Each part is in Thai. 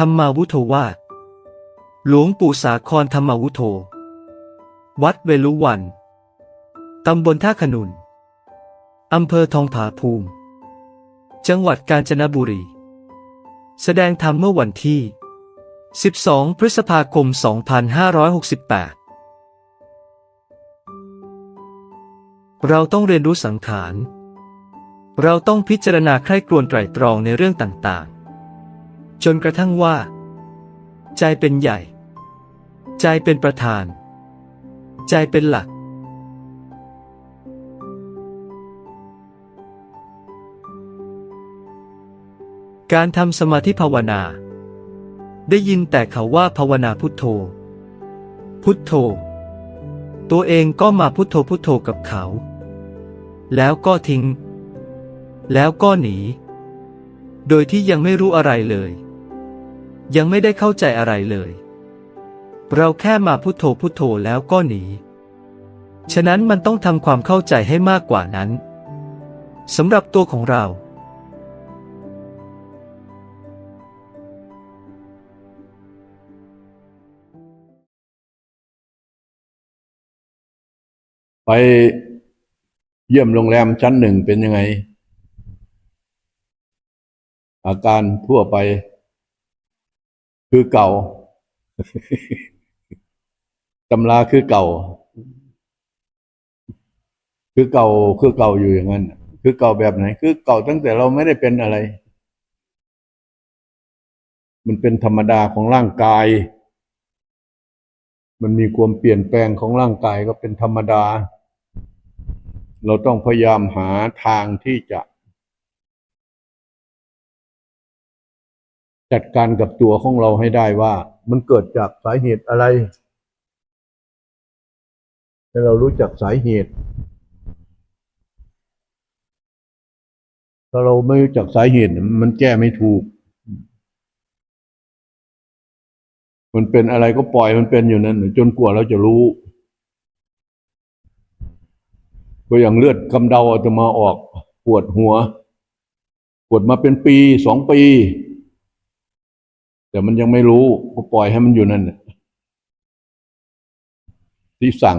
ธรรมาวุโธวาหลวงปู่สาครธรรมาวุโธ วัดเวลุวัน ตำบลท่าขนุน อำเภอทองผาภูมิ จังหวัดกาญจนบุรี แสดงธรรมเมื่อวันที่ 12 พฤษภาคม 2568 เราต้องเรียนรู้สังขาร เราต้องพิจารณาใคร่ครวญไตรตรองในเรื่องต่างๆ จนกระทั่งว่า ใจเป็นใหญ่ ใจเป็นประธาน ใจเป็นหลัก การทำสมาธิภาวนา ได้ยินแต่เขาว่าภาวนาพุทโธ พุทโธ ตัวเองก็มาพุทโธพุทโธกับเขา แล้วก็ทิ้ง แล้วก็หนี โดยที่ยังไม่รู้อะไรเลย ยังไม่ได้เข้าใจอะไรเลย เราแค่มาพุทโธพุทโธแล้วก็หนี ฉะนั้นมันต้องทำความเข้าใจให้มากกว่านั้นสำหรับตัวของเรา ไปเยี่ยมโรงแรมชั้นหนึ่งเป็นยังไง อาการทั่วไป คือเก่าตำราคือเก่า คือเก่าคือเก่าอยู่อย่างนั้นคือเก่าแบบไหน คือเก่าตั้งแต่เราไม่ได้เป็นอะไร มันเป็นธรรมดาของร่างกาย มันมีความเปลี่ยนแปลงของร่างกายก็เป็นธรรมดา เราต้องพยายามหาทางที่จะ จัดการกับตัวของเราให้ได้ว่า มันเกิดจากสาเหตุอะไรถ้เรารู้จักสาเหตุ ถ้าเราไม่รู้จักสาเหตุมันแก้ไม่ถูก มันเป็นอะไรก็ปล่อยมันเป็นอยู่นั่นจนกว่าเราจะรู้ ก็อย่างเลือดกำเดาอาตมาออก ปวดหัว ปวดมาเป็นปีสองปี แต่มันยังไม่รู้ก็ปล่อยให้มันอยู่นั่นน่ะที่สั่ง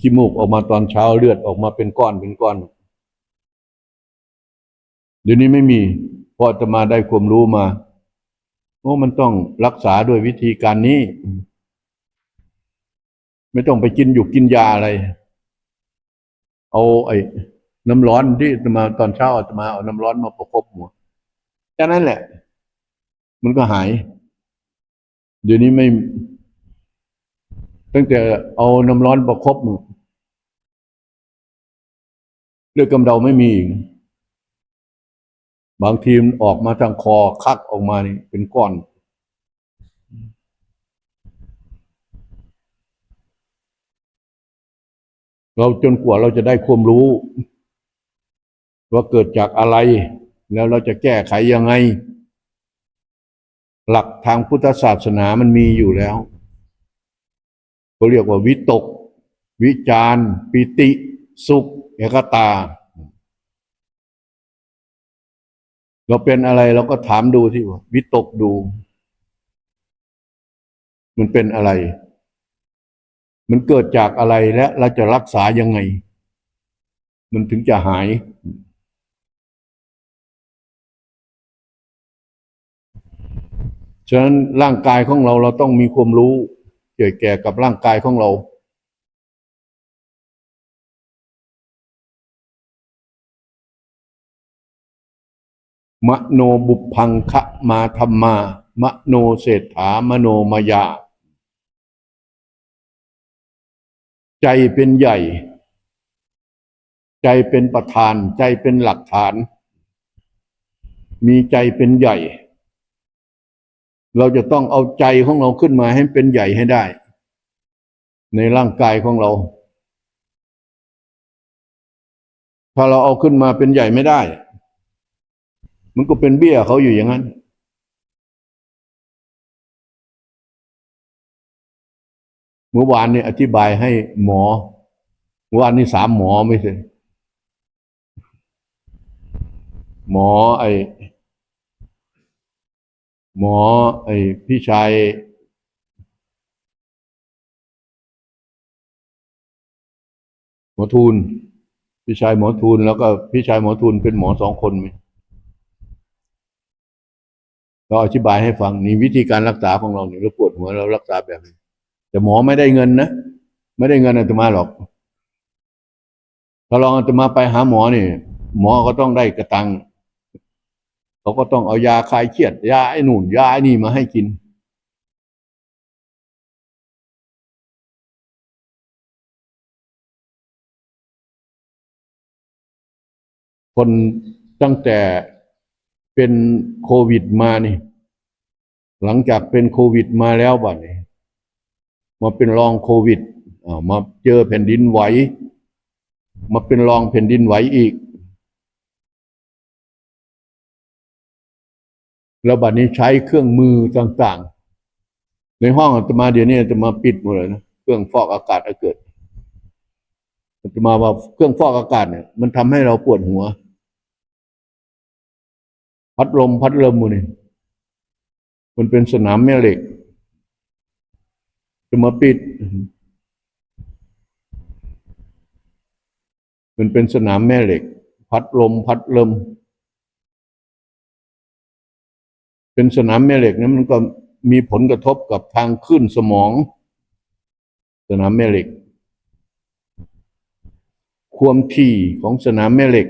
ขี้มูกออกมาตอนเช้าเลือดออกมาเป็นก้อนเป็นก้อน เดี๋ยวนี้ไม่มีพราะมาได้ความรู้มาโอ้มันต้องรักษาด้วยวิธีการนี้ ไม่ต้องไปกินอยู่กินยาอะไร เอาไอ้น้ำร้อนที่อาตมาตอนเช้าอาตมาเอาน้ำร้อนมาประคบหัวแค่นั้นแหละ มันก็หาย เดี๋ยวนี้ไม่ ตั้งแต่เอาน้ำร้อนประคบเลือดกำเดาไม่มีอีกบางทีมออกมาทางคอคักออกมานี่เป็นก้อน เราจนกว่าเราจะได้ความรู้ ว่าเกิดจากอะไร แล้วเราจะแก้ไขยังไง หลักทางพุทธศาสนามันมีอยู่แล้วเขาเรียกว่าวิตก วิจารปิติ สุขเอกตา เราเป็นอะไรเราก็ถามดูที่ว่า วิตกดู มันเป็นอะไร มันเกิดจากอะไรและเราจะรักษายังไง มันถึงจะหาย ฉะนั้นร่างกายของเราเราต้องมีความรู้เกี่ยวแก่กับร่างกายของเรามโนบุพังคะมาธรรมา มโนเศรษฐามโนมายา ใจเป็นใหญ่ ใจเป็นประธาน ใจเป็นหลักฐาน มีใจเป็นใหญ่ เราจะต้องเอาใจของเราขึ้นมาให้เป็นใหญ่ให้ได้ ในร่างกายของเรา ถ้าเราเอาขึ้นมาเป็นใหญ่ไม่ได้ มันก็เป็นเบี้ยเขาอยู่อย่างนั้น เมื่อวานนี้อธิบายให้หมอเมื่อวานนี้สามหมอไม่ใช่หมอไอ หมอไอ้พี่ชายหมอทูลพี่ชายหมอทูลแล้วก็พี่ชายหมอทูลเป็นหมอสองคนไหมเราอธิบายให้ฟังนี่วิธีการรักษาของเราเนี่ยเราปวดหัวเรารักษาแบบนี้แต่หมอไม่ได้เงินนะไม่ได้เงินอาตมาหรอกถ้าลองอาตมาไปหาหมอนี่หมอก็ต้องได้กระตัง เขาก็ต้องเอายาคลายเครียดยาไอ้หนู่นยาไอ้นี่มาให้กิน คนตั้งแต่เป็นโควิดมานี่ หลังจากเป็นโควิดมาแล้วบัดนี้มาเป็นรองโควิดมาเจอแผ่นดินไหว มาเป็นรองแผ่นดินไหวอีก แล้วบัดนี้ใช้เครื่องมือต่างๆ ในห้องอาตมาเดี๋ยวนี้อาตมาปิดหมดเลยนะเครื่องฟอกอากาศถ้าเกิดอาตมาว่าเครื่องฟอกอากาศเนี่ยมันทำให้เราปวดหัว พัดลมพัดลมหมดนี่มันเป็นสนามแม่เหล็กจะมาปิด มันเป็นสนามแม่เหล็ก พัดลมพัดลม เป็นสนามแม่เหล็กนั้นมันก็มีผลกระทบกับทางขึ้นสมอง สนามแม่เหล็ก ความถี่ของสนามแม่เหล็ก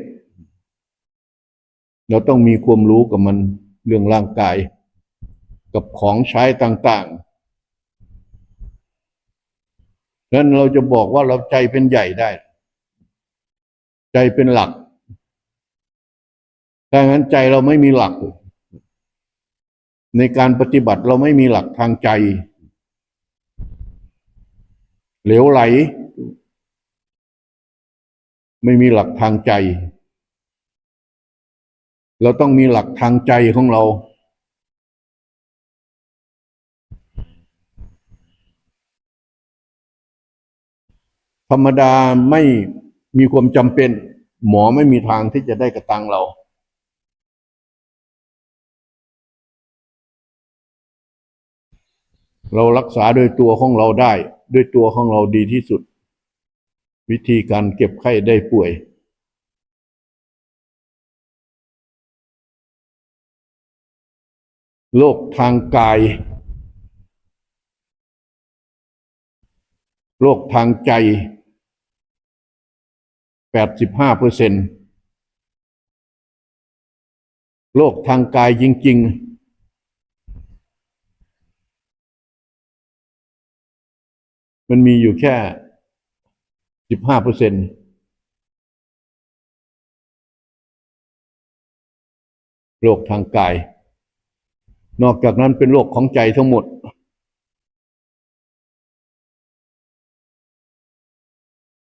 เราต้องมีความรู้กับมันเรื่องร่างกาย กับของใช้ต่างๆนั้นเราจะบอกว่าเราใจเป็นใหญ่ได้ ใจเป็นหลักถ้างั้นใจเราไม่มีหลัก ในการปฏิบัติเราไม่มีหลักทางใจ เหลวไหล ไม่มีหลักทางใจ เราต้องมีหลักทางใจของเรา ธรรมดาไม่มีความจำเป็น หมอไม่มีทางที่จะได้กระตังเรา เรารักษาโดยตัวของเราได้ ด้วยตัวของเราดีที่สุด วิธีการเก็บไข้ได้ป่วย โรคทางกาย โรคทางใจแปดสิบห้าเปอร์เซ็นโรคทางกายจริง ๆ มันมีอยู่แค่สิบห้าเปอร์เซ็นโรคทางกาย นอกจากนั้นเป็นโรคของใจทั้งหมด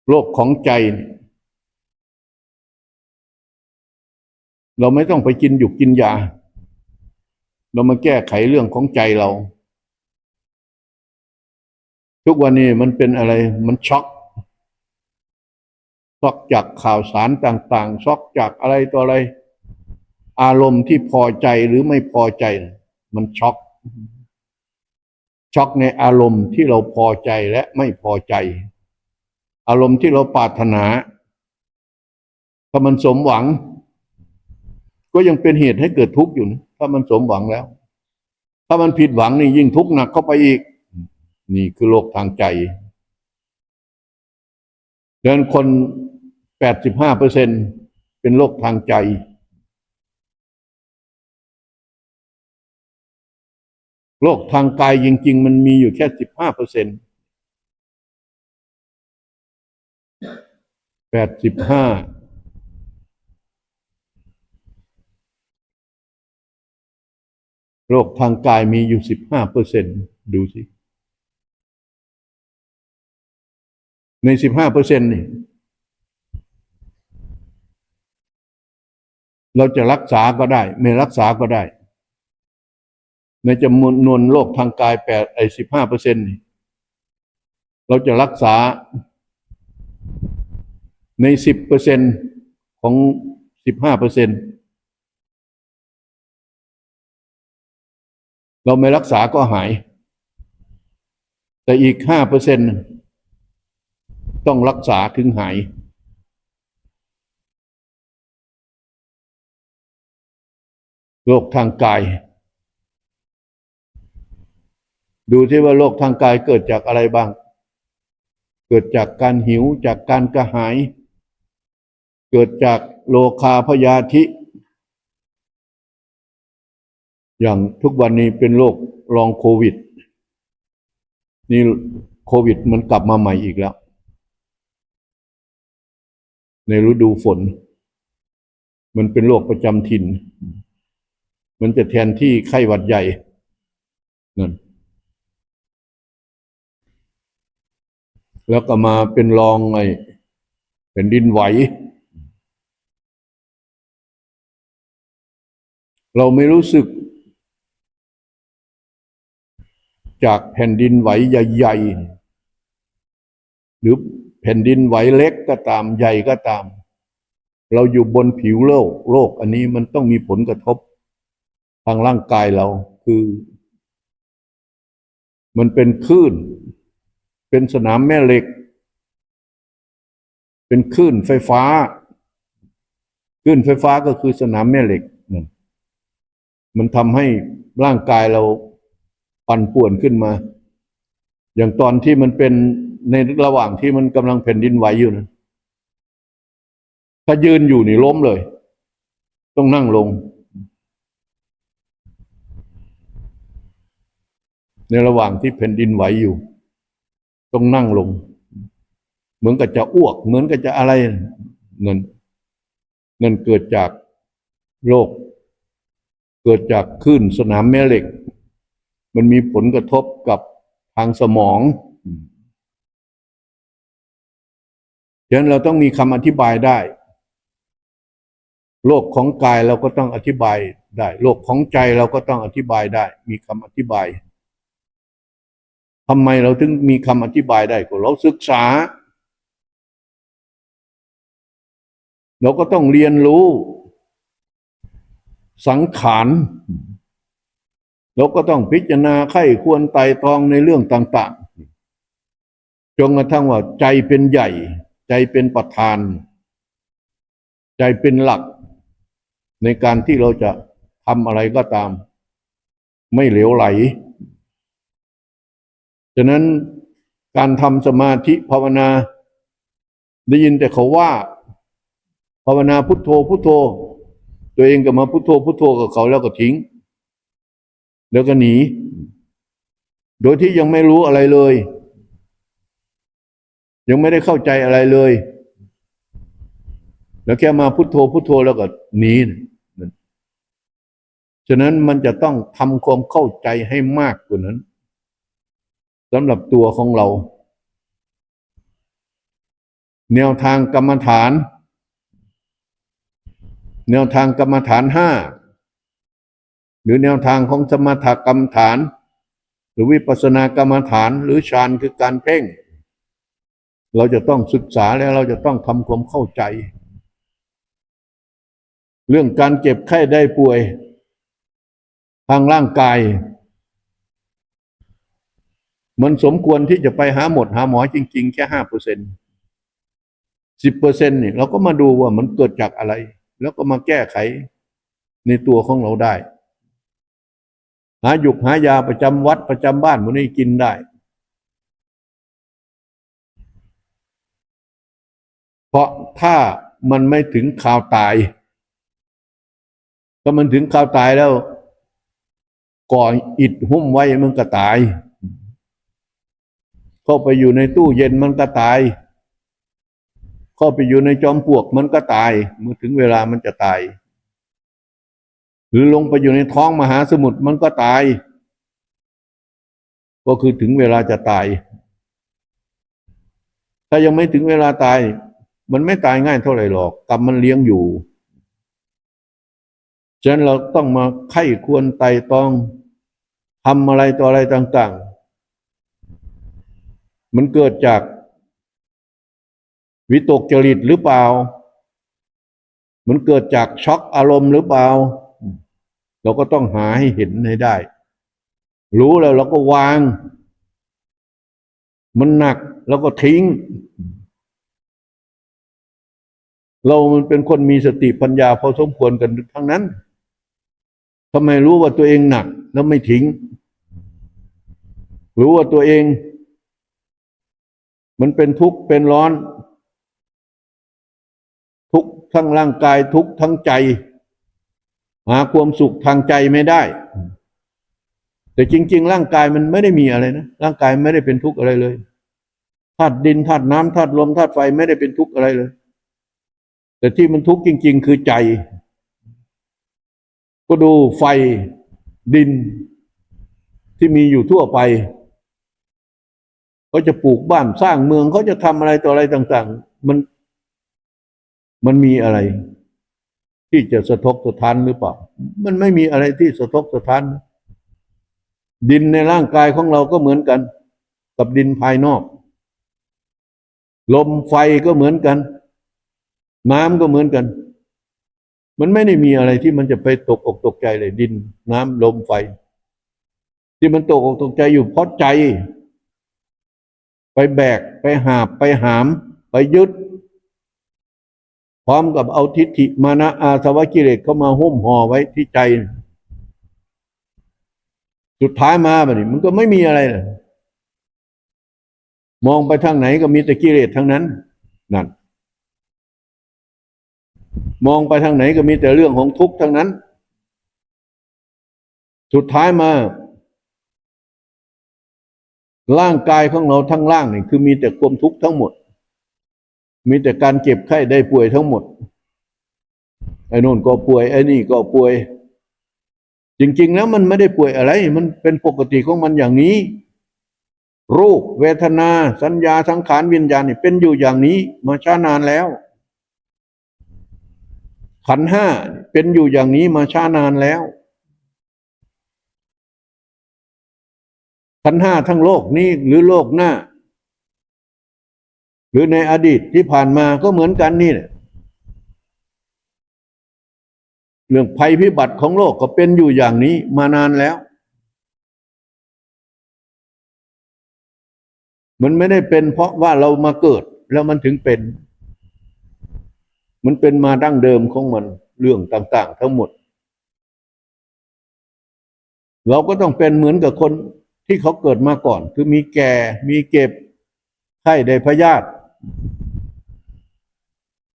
โรคของใจ เราไม่ต้องไปกินหยุกกินยา เรามาแก้ไขเรื่องของใจเรา ทุกวันนี้มันเป็นอะไรมันช็อกช็อกจากข่าวสารต่างๆช็อกจากอะไรต่ออะไร อารมณ์ที่พอใจหรือไม่พอใจ มันช็อกช็อกในอารมณ์ที่เราพอใจและไม่พอใจ อารมณ์ที่เราปรารถนาถ้ามันสมหวัง ก็ยังเป็นเหตุให้เกิดทุกข์อยู่นะถ้ามันสมหวังแล้ว ถ้ามันผิดหวังนี่ยิ่งทุกข์หนักเข้าไปอีก นี่คือโรคทางใจดังนั้นคนแปดสิบห้าเปอร์เซ็นเป็นโรคทางใจ โรคทางกายจริง ๆ มันมีอยู่แค่สิบห้าเปอร์เซ็นแปดสิบห้าโรคทางกายมีอยู่สิบห้าเปอร์เซ็นดูสิ ในสิบห้าเปอร์เซ็นต์นี่ เราจะรักษาก็ได้ ไม่รักษาก็ได้ ในจำนวนโรคทางกายแปดไอ้สิบห้าเปอร์เซ็นต์นี่ เราจะรักษาในสิบเปอร์เซ็นต์ของสิบห้าเปอร์เซ็นต์เราไม่รักษาก็หาย แต่อีกห้าเปอร์เซ็นต้ ต้องรักษาถึงหายโรคทางกาย ดูที่ว่าโรคทางกายเกิดจากอะไรบ้าง เกิดจากการหิวจากการกระหาย เกิดจากโลคาพยาธิ อย่างทุกวันนี้เป็นโรครองโควิด นี่โควิดมันกลับมาใหม่อีกแล้ว ในฤดูฝน มันเป็นโรคประจำถิ่น มันจะแทนที่ไข้หวัดใหญ่นั่นแล้วก็มาเป็นรองไอ้แผ่นดินไหว เราไม่รู้สึก จากแผ่นดินไหวใหญ่ ๆ หรือ แผ่นดินไหวเล็กก็ตามใหญ่ก็ตาม เราอยู่บนผิวโลกโลกอันนี้มันต้องมีผลกระทบทางร่างกายเราคือ มันเป็นคลื่น เป็นสนามแม่เหล็ก เป็นคลื่นไฟฟ้าคลื่นไฟฟ้าก็คือสนามแม่เหล็กนั่นมันทำให้ร่างกายเราปั่นป่วนขึ้นมา อย่างตอนที่มันเป็น ในระหว่างที่มันกำลังแผ่นดินไหวอยู่นะถ้ายืนอยู่นี่ล้มเลย ต้องนั่งลง ในระหว่างที่แผ่นดินไหวอยู่ ต้องนั่งลง เหมือนกับจะอ้วก เหมือนกับจะอะไรนั่นนั่นเกิดจากโรคเกิดจากคลื่นสนามแม่เหล็ก มันมีผลกระทบกับทางสมอง ฉะนั้นเราต้องมีคำอธิบายได้โรคของกายเราก็ต้องอธิบายได้โรคของใจเราก็ต้องอธิบายได้ มีคำอธิบายทำไมเราถึงมีคำอธิบายได้ก็เราศึกษา เราก็ต้องเรียนรู้ สังขารเราก็ต้องพิจารณาไข้ควรไต่ตองในเรื่องต่าง ๆ จนกระทั่งว่าใจเป็นใหญ่ ใจเป็นประธาน ใจเป็นหลัก ในการที่เราจะทำอะไรก็ตาม ไม่เหลวไหลฉะนั้นการทำสมาธิภาวนา ได้ยินแต่เขาว่า ภาวนาพุทโธพุทโธ ตัวเองก็มาพุทโธพุทโธกับเขาแล้วก็ทิ้ง แล้วก็หนี โดยที่ยังไม่รู้อะไรเลย ยังไม่ได้เข้าใจอะไรเลย แล้วแค่มาพุทโธพุทโธแล้วก็หนีนั่นฉะนั้นมันจะต้องทำความเข้าใจให้มากกว่านั้นสำหรับตัวของเรา แนวทางกรรมฐาน แนวทางกรรมฐานห้าหรือแนวทางของสมถกรรมฐาน หรือวิปัสสนากรรมฐาน หรือฌานคือการเพ่ง เราจะต้องศึกษาแล้วเราจะต้องทำความเข้าใจ เรื่องการเจ็บไข้ได้ป่วย ทางร่างกาย มันสมควรที่จะไปหาหมดหาหมอจริง ๆ แค่ห้าเปอร์เซ็นต์สิบเปอร์เซ็นต์นี่เราก็มาดูว่ามันเกิดจากอะไร แล้วก็มาแก้ไขในตัวของเราได้ หาหยุกหายาประจำวัดประจำบ้านมันนี้กินได้ เพราะถ้ามันไม่ถึงข่าวตายถ้ามันถึงข่าวตายแล้ว ก่ออิดหุ้มไว้มันก็ตาย เข้าไปอยู่ในตู้เย็นมันก็ตาย เข้าไปอยู่ในจอมปลวกมันก็ตาย เมื่อถึงเวลามันจะตาย หรือลงไปอยู่ในท้องมหาสมุทรมันก็ตาย ก็คือถึงเวลาจะตาย ถ้ายังไม่ถึงเวลาตาย มันไม่ตายง่ายเท่าไหร่หรอกกรรมมันเลี้ยงอยู่ฉะนั้นเราต้องมาไข้ควรไต่ตองทำอะไรต่ออะไรต่าง ๆ มันเกิดจาก วิตกจริตหรือเปล่า มันเกิดจากช็อกอารมณ์หรือเปล่า เราก็ต้องหาให้เห็นให้ได้ รู้แล้วเราก็วาง มันหนักแล้วก็ทิ้ง เรามันเป็นคนมีสติปัญญาพอสมควรกันทั้งนั้นทำไมรู้ว่าตัวเองหนักแล้วไม่ทิ้ง รู้ว่าตัวเอง มันเป็นทุกข์เป็นร้อน ทุกข์ทั้งร่างกายทุกข์ทั้งใจ หาความสุขทางใจไม่ได้ แต่จริง ๆ ร่างกายมันไม่ได้มีอะไรนะร่างกายไม่ได้เป็นทุกข์อะไรเลยธาตุดินธาตุน้ำธาตุลมธาตุไฟไม่ได้เป็นทุกข์อะไรเลย แต่ที่มันทุกข์จริง ๆ คือใจ ก็ดูไฟดินที่มีอยู่ทั่วไปเขาจะปลูกบ้านสร้างเมืองเขาจะทำอะไรต่ออะไรต่าง ๆ มันมันมีอะไร ที่จะสะทกสะท้านหรือเปล่า มันไม่มีอะไรที่สะทกสะท้าน ดินในร่างกายของเราก็เหมือนกัน กับดินภายนอก ลมไฟก็เหมือนกัน น้ำก็เหมือนกัน มันไม่ได้มีอะไรที่มันจะไปตกอกตกใจเลยดิน น้ำลมไฟ ที่มันตกอกตกใจอยู่เพราะใจ ไปแบกไปหาบไปหาม ไปยึด พร้อมกับเอาทิฏฐิมานะอาสวะกิเลสเข้ามาหุ้มห่อไว้ที่ใจ สุดท้ายมาแบบนี้มันก็ไม่มีอะไรเลยมองไปทางไหนก็มีแต่กิเลสทั้งนั้นนั่น มองไปทางไหนก็มีแต่เรื่องของทุกข์ทั้งนั้น สุดท้ายมา ร่างกายของเราทั้งล่างนี่คือมีแต่ความทุกข์ทั้งหมด มีแต่การเจ็บไข้ได้ป่วยทั้งหมด ไอ้นู่นก็ป่วย ไอ้นี่ก็ป่วย จริง ๆ แล้วมันไม่ได้ป่วยอะไร มันเป็นปกติของมันอย่างนี้ รูป เวทนา สัญญาสังขารวิญญาณนี่เป็นอยู่อย่างนี้ มาช้านานแล้ว ขันห้าเป็นอยู่อย่างนี้มาช้านานแล้ว ขันห้าทั้งโลกนี้หรือโลกหน้า หรือในอดีตที่ผ่านมาก็เหมือนกันนี่แหละเรื่องภัยพิบัติของโลกก็เป็นอยู่อย่างนี้มานานแล้ว มันไม่ได้เป็นเพราะว่าเรามาเกิดแล้วมันถึงเป็น มันเป็นมาดั้งเดิมของมันเรื่องต่าง ๆ ทั้งหมด เราก็ต้องเป็นเหมือนกับคนที่เขาเกิดมาก่อน คือมีแก่มีเก็บไข้ได้พยาธิ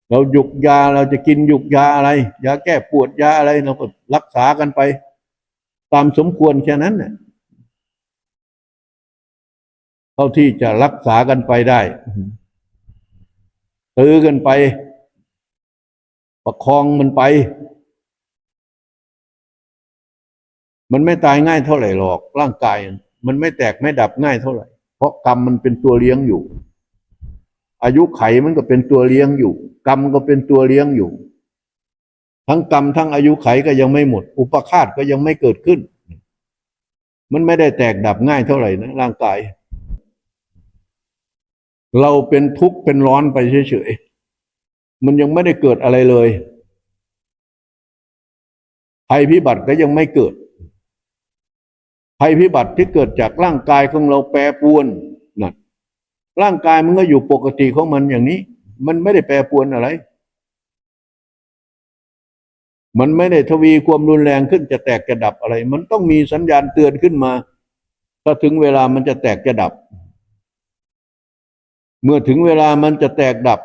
เราหยุกยาเราจะกินหยุกยาอะไร ยาแก้ปวดยาอะไรเราก็รักษากันไป ตามสมควรแค่นั้นน่ะเท่าที่จะรักษากันไปได้ตื้อกันไป ประคองมันไป มันไม่ตายง่ายเท่าไหร่หรอก ร่างกาย มันไม่แตกไม่ดับง่ายเท่าไหร่ เพราะกรรมมันเป็นตัวเลี้ยงอยู่ อายุไขมันก็เป็นตัวเลี้ยงอยู่ กรรมก็เป็นตัวเลี้ยงอยู่ ทั้งกรรมทั้งอายุไขก็ยังไม่หมด อุปคาตก็ยังไม่เกิดขึ้น มันไม่ได้แตกดับง่ายเท่าไหร่นะร่างกาย เราเป็นทุกข์เป็นร้อนไปเฉยๆ มันยังไม่ได้เกิดอะไรเลยภัยพิบัติก็ยังไม่เกิดภัยพิบัติที่เกิดจากร่างกายของเราแปรปรวนนะร่างกายมันก็อยู่ปกติของมันอย่างนี้ มันไม่ได้แปรปรวนอะไร มันไม่ได้ทวีความรุนแรงขึ้นจะแตกจะดับอะไร มันต้องมีสัญญาณเตือนขึ้นมาถ้าถึงเวลามันจะแตกจะดับ เมื่อถึงเวลามันจะแตกดับ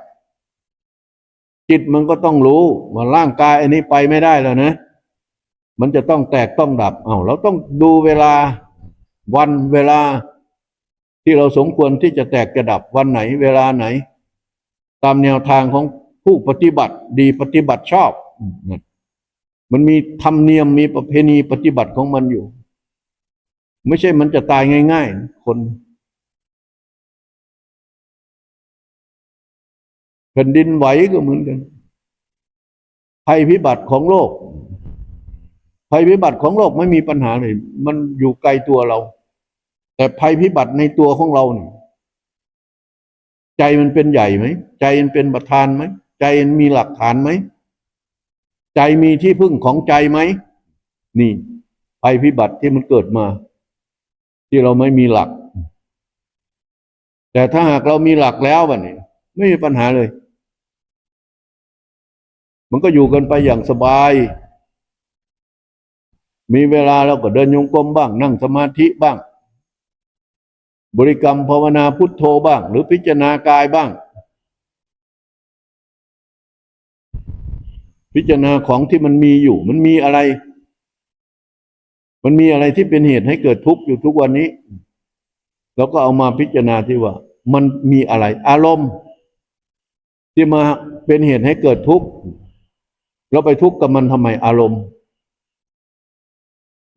จิตมันก็ต้องรู้ว่าร่างกายอันนี้ไปไม่ได้แล้วนะมันจะต้องแตกต้องดับเอา้าเราต้องดูเวลาวันเวลาที่เราสมควรที่จะแตกจะดับวันไหนเวลาไหน ตามแนวทางของผู้ปฏิบัติดีปฏิบัติชอบ มันมีธรรมเนียมมีประเพณีปฏิบัติของมันอยู่ ไม่ใช่มันจะตายง่าย ๆ คน แผ่นดินไหวก็เหมือนกันภัยพิบัติของโลกภัยพิบัติของโลกไม่มีปัญหาเลยมันอยู่ไกลตัวเรา แต่ภัยพิบัติในตัวของเราเนี่ยใจมันเป็นใหญ่ไหมใจมันเป็นประธานไหมใจมันมีหลักฐานไหมใจมีที่พึ่งของใจไหมนี่ภัยพิบัติที่มันเกิดมา ที่เราไม่มีหลัก แต่ถ้าหากเรามีหลักแล้วบัดนี้ไม่มีปัญหาเลย มันก็อยู่กันไปอย่างสบาย มีเวลาเราก็เดินโยงกลมบ้าง นั่งสมาธิบ้าง บริกรรมภาวนาพุทโธบ้าง หรือพิจารณากายบ้าง พิจารณาของที่มันมีอยู่ มันมีอะไร มันมีอะไรที่เป็นเหตุให้เกิดทุกข์อยู่ทุกวันนี้เราก็เอามาพิจารณาที่ว่า มันมีอะไร อารมณ์ ที่มาเป็นเหตุให้เกิดทุกข์ เราไปทุกข์กับมันทำไมอารมณ์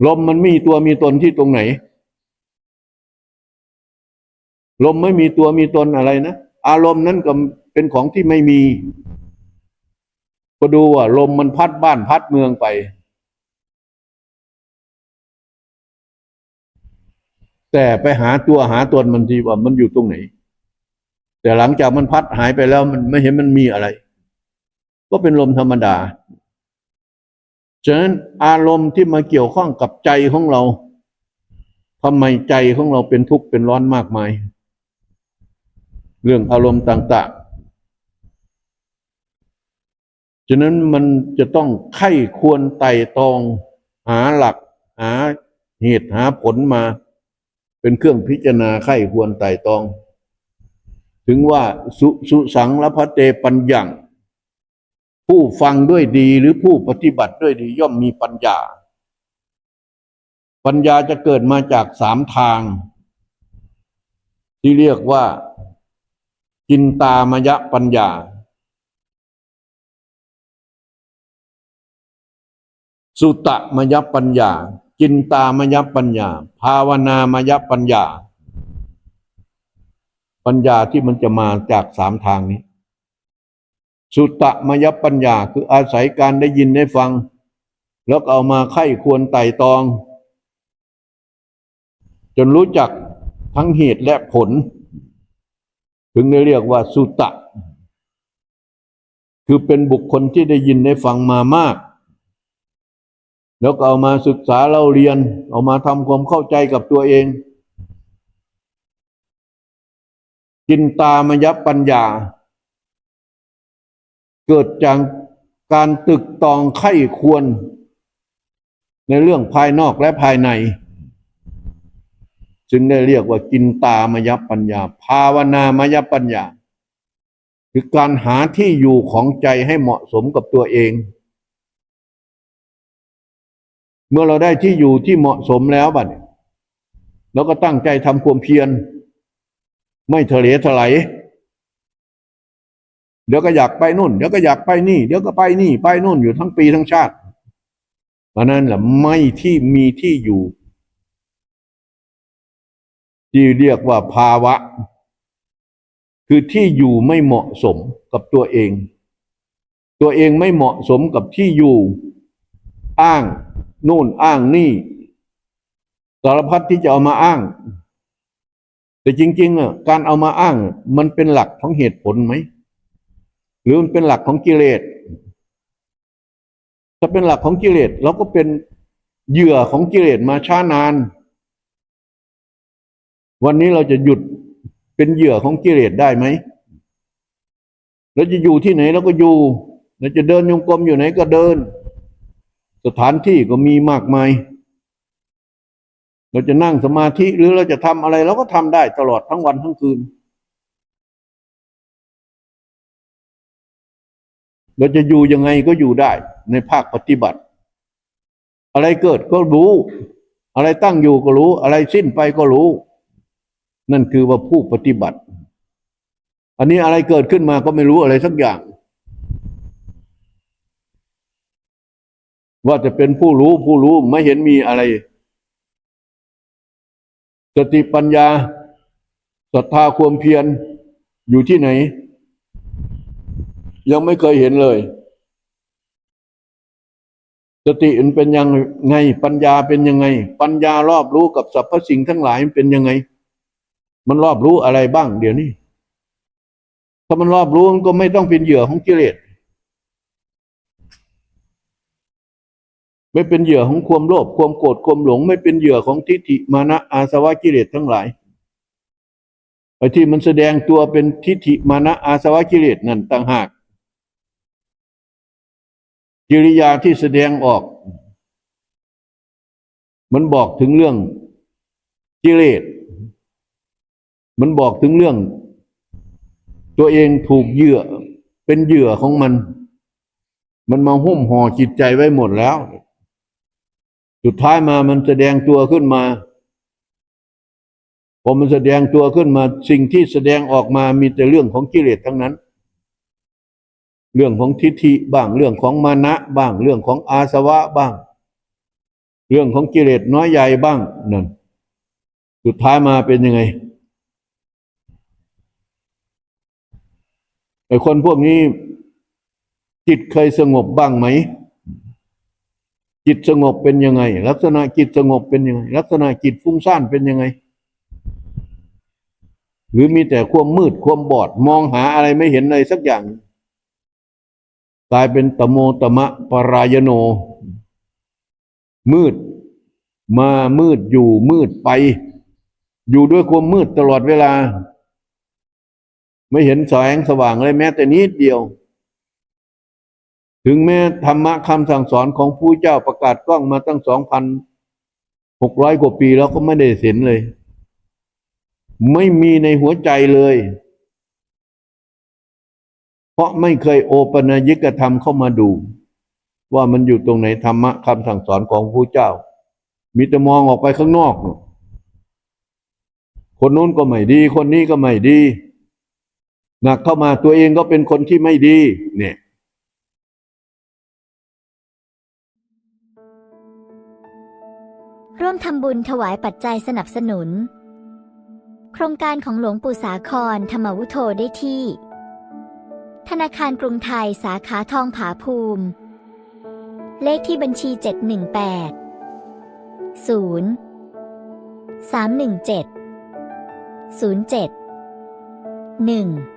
ลมมันมีตัวมีตนที่ตรงไหน ลมไม่มีตัวมีตนอะไรนะอารมณ์นั้นก็เป็นของที่ไม่มี ก็ดูว่า ลมมันพัดบ้านพัดเมืองไป แต่ไปหาตัวหาตนมันทีว่ามันอยู่ตรงไหน แต่หลังจากมันพัดหายไปแล้วมันไม่เห็นมันมีอะไร ก็เป็นลมธรรมดา ฉะนั้นอารมณ์ที่มาเกี่ยวข้องกับใจของเราทำไมใจของเราเป็นทุกข์เป็นร้อนมากมาย เรื่องอารมณ์ต่าง ๆ ฉะนั้นมันจะต้องไข้ควรไต่ตอง หาหลัก หาเหตุหาผลมา เป็นเครื่องพิจารณาไข้ควรไต่ตอง ถึงว่าสุสุสังละพะเตปัญญัง ผู้ฟังด้วยดีหรือผู้ปฏิบัติด้วยดีย่อมมีปัญญา ปัญญาจะเกิดมาจากสามทาง ที่เรียกว่าจินตามยปัญญา สุตตมยปัญญา จินตามยปัญญา ภาวนามยปัญญา ปัญญาที่มันจะมาจากสามทางนี้ สุตตมยปัญญาคืออาศัยการได้ยินได้ฟัง แล้วเอามาไข้ควรไต่ตอง จนรู้จักทั้งเหตุและผล ถึงได้เรียกว่าสุตตะ คือเป็นบุคคลที่ได้ยินได้ฟังมามาก แล้วก็เอามาศึกษาเล่าเรียน เอามาทำความเข้าใจกับตัวเองจินตามยปัญญา เกิดจากการตึกตองไข้ควร ในเรื่องภายนอกและภายใน จึงได้เรียกว่ากินตามยปัญญา ภาวนามยปัญญา คือการหาที่อยู่ของใจให้เหมาะสมกับตัวเอง เมื่อเราได้ที่อยู่ที่เหมาะสมแล้วบัดนี้เราก็ตั้งใจทำความเพียร ไม่ทะเถลาย เดี๋ยวก็อยากไปนู่น เดี๋ยวก็อยากไปนี่ เดี๋ยวก็ไปนี่ ไปนู่นอยู่ทั้งปีทั้งชาติ เพราะนั้นแหละไม่ที่มีที่อยู่ ที่เรียกว่าภาวะ คือที่อยู่ไม่เหมาะสมกับตัวเอง ตัวเองไม่เหมาะสมกับที่อยู่ อ้างนู่นอ้างนี่สารพัดที่จะเอามาอ้าง แต่จริงๆอะการเอามาอ้าง มันเป็นหลักของเหตุผลไหม หรือมันเป็นหลักของกิเลสถ้าเป็นหลักของกิเลสเราก็เป็นเหยื่อของกิเลสมาช้านาน วันนี้เราจะหยุดเป็นเหยื่อของกิเลสได้ไหมเราจะอยู่ที่ไหนเราก็อยู่เราจะเดินยงกรมอยู่ไหนก็เดิน สถานที่ก็มีมากมาย เราจะนั่งสมาธิหรือเราจะทำอะไรเราก็ทำได้ตลอดทั้งวันทั้งคืน เราจะอยู่ยังไงก็อยู่ได้ในภาคปฏิบัติ อะไรเกิดก็รู้ อะไรตั้งอยู่ก็รู้ อะไรสิ้นไปก็รู้ นั่นคือว่าผู้ปฏิบัติ อันนี้อะไรเกิดขึ้นมาก็ไม่รู้อะไรสักอย่าง ว่าจะเป็นผู้รู้ผู้รู้ไม่เห็นมีอะไรสติปัญญาศรัทธาความเพียรอยู่ที่ไหน ยังไม่เคยเห็นเลย สติมันเป็นยังไง ปัญญาเป็นยังไง ปัญญารอบรู้กับสรรพสิ่งทั้งหลายมันเป็นยังไง มันรอบรู้อะไรบ้าง เดี๋ยวนี้ ถ้ามันรอบรู้มันก็ไม่ต้องเป็นเหยื่อของกิเลสไม่เป็นเหยื่อของความโลภความโกรธความหลง ไม่เป็นเหยื่อของทิฏฐิมานะอาสวะกิเลสทั้งหลายไอ้ที่มันแสดงตัวเป็นทิฏฐิมานะอาสวะกิเลสนั่นต่างหาก กิริยาที่แสดงออก มันบอกถึงเรื่องกิเลสมันบอกถึงเรื่อง ตัวเองถูกเหยื่อ เป็นเหยื่อของมัน มันมาหุ้มห่อจิตใจไว้หมดแล้ว สุดท้ายมามันแสดงตัวขึ้นมาพอมันแสดงตัวขึ้นมา สิ่งที่แสดงออกมามีแต่เรื่องของกิเลสทั้งนั้น เรื่องของทิฏฐิบ้าง เรื่องของมานะบ้าง เรื่องของอาสวะบ้าง เรื่องของกิเลสน้อยใหญ่บ้างนั่นสุดท้ายมาเป็นยังไงไอ้คนพวกนี้ จิตเคยสงบบ้างไหม จิตสงบเป็นยังไง ลักษณะจิตสงบเป็นยังไง ลักษณะจิตฟุ้งซ่านเป็นยังไง หรือมีแต่ความมืดความบอด มองหาอะไรไม่เห็นเลยสักอย่าง กลายเป็นตโมตมะปรายโน มืดมามืดอยู่มืดไป อยู่ด้วยความมืดตลอดเวลา ไม่เห็นแสงสว่างเลยแม้แต่นิดเดียว ถึงแม้ธรรมะคำสั่งสอนของผู้เจ้าประกาศกล้องมาตั้งสองพันหกร้อยกว่าปีแล้วก็ไม่ได้เห็นเลย ไม่มีในหัวใจเลย เพราะไม่เคยโอปนยิกธรรมเข้ามาดู ว่ามันอยู่ตรงไหนธรรมะคำสั่งสอนของผู้เจ้า มีแต่มองออกไปข้างนอก คนนู้นก็ไม่ดี คนนี้ก็ไม่ดีหนักเข้ามาตัวเองก็เป็นคนที่ไม่ดี เนี่ยร่วมทำบุญถวายปัจจัยสนับสนุน โครงการของหลวงปู่สาครธรรมวุโธได้ที่ ธนาคารกรุงไทยสาขาทองผาภูมิ เลขที่บัญชี 718 0 317 07 1